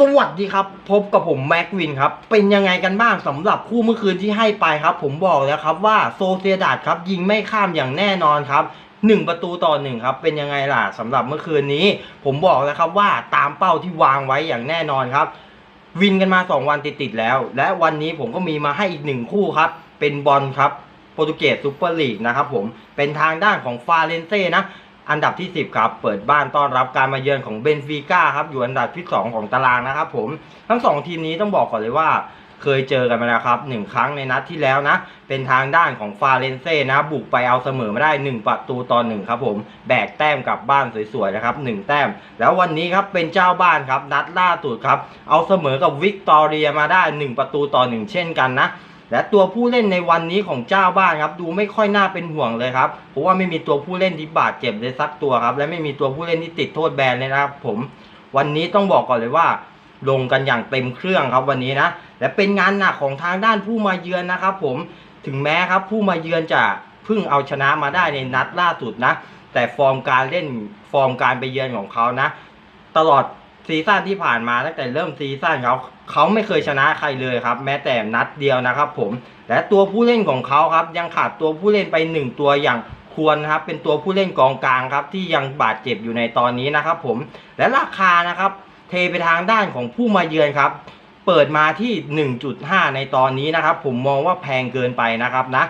สวัสดีครับพบกับผมแม็กวินครับเป็นยังไงกันบ้างสำหรับคู่เมื่อคืนที่ให้ไปครับ ผมบอกแล้วครับว่าโซเซียดาดครับยิงไม่ข้ามอย่างแน่นอนครับหนึ่งประตูต่อหนึ่งครับเป็นยังไงล่ะสำหรับเมื่อคืนนี้ ผมบอกแล้วครับว่าตามเป้าที่วางไว้อย่างแน่นอนครับ วินกันมา 2 วันติดๆแล้ว และวันนี้ผมก็มีมาให้อีกหนึ่งคู่ครับ เป็นบอลครับโปรตุเกสซูเปอร์ลีกนะครับผมเป็นทางด้านของฟาเรนเซ่นะ อันดับที่ 10 ครับ เปิดบ้านต้อนรับการมาเยือนของเบนฟิก้าครับอยู่อันดับที่ 2 ของตารางนะครับผมทั้ง 2 ทีมนี้ต้องบอกก่อนเลยว่าเคยเจอกันมาแล้วครับ1ครั้งในนัดที่แล้วนะ เป็นทางด้านของฟาเรนเซ่นะ บุกไปเอาเสมอมาได้ 1 ประตูต่อ1ครับผมแบกแต้มกลับบ้านสวยๆนะครับ 1 แต้ม แล้ววันนี้ครับเป็นเจ้าบ้านครับ นัดล่าสุดครับ เอาเสมอกับวิกตอเรียมาได้ 1 ประตูต่อ1เช่นกันนะ และตัวผู้เล่นในวันนี้ของเจ้าบ้านครับ ดูไม่ค่อยน่าเป็นห่วงเลยครับเพราะว่าไม่มีตัวผู้เล่นที่บาดเจ็บเลยสักตัวครับ และไม่มีตัวผู้เล่นที่ติดโทษแบนเลยนะครับ ผมวันนี้ต้องบอกก่อนเลยว่า ลงกันอย่างเต็มเครื่องครับวันนี้นะและเป็นงานหนักของทางด้านผู้มาเยือนนะครับ ผมถึงแม้ครับ ผู้มาเยือนจะเพิ่งเอาชนะมาได้ในนัดล่าสุดนะ แต่ฟอร์มการเล่นฟอร์มการไปเยือนของเขานะ ตลอด ซีซั่นที่ผ่านมาตั้งแต่เริ่มซีซั่นเขาเขาไม่เคยชนะใครเลยครับ แม้แต่นัดเดียวนะครับ ผม และตัวผู้เล่นของเขาครับ ยังขาดตัวผู้เล่นไปหนึ่งตัวอย่างควรครับ เป็นตัวผู้เล่นกองกลางครับ ที่ยังบาดเจ็บอยู่ในตอนนี้นะครับ ผม และราคานะครับ เทไปทางด้านของผู้มาเยือนครับ เปิดมาที่ 1.5 ในตอนนี้นะครับ ผมมองว่าแพงเกินไปนะครับนะ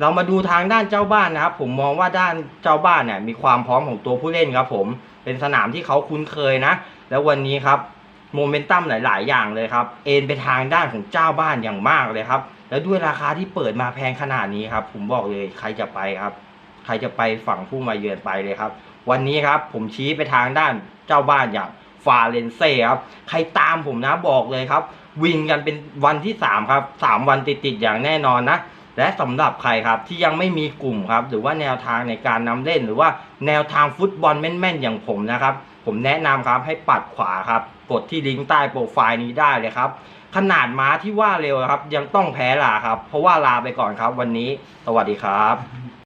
เรามาดูทางด้านเจ้าบ้านนะครับ ผมมองว่าด้านเจ้าบ้านเนี่ยมีความพร้อมของตัวผู้เล่นครับผมเป็นสนามที่เขาคุ้นเคยนะ แล้ววันนี้ครับโมเมนตัมหลาย ๆ อย่างเลยครับ เอ็นไปทางด้านของเจ้าบ้านอย่างมากเลยครับ แล้วด้วยราคาที่เปิดมาแพงขนาดนี้ครับ ผมบอกเลยใครจะไปครับ ใครจะไปฝั่งผู้มาเยือนไปเลยครับ วันนี้ครับผมชี้ไปทางด้านเจ้าบ้านอย่างฟาเรนเซ่ครับ ใครตามผมนะบอกเลยครับ วินกันเป็นวันที่3ครับ3วันติดๆอย่างแน่นอนนะ และสำหรับใครครับที่ยังไม่มีกลุ่มครับ หรือว่าแนวทางในการนำเล่น หรือว่าแนวทางฟุตบอลแม่นๆอย่างผมนะครับ ผมแนะนำครับให้ปัดขวาครับกดที่ลิงก์ใต้โปรไฟล์นี้ได้เลยครับ ขนาดม้าที่ว่าเร็วครับ ยังต้องแพ้ลาครับ เพราะว่าลาไปก่อนครับวันนี้ สวัสดีครับ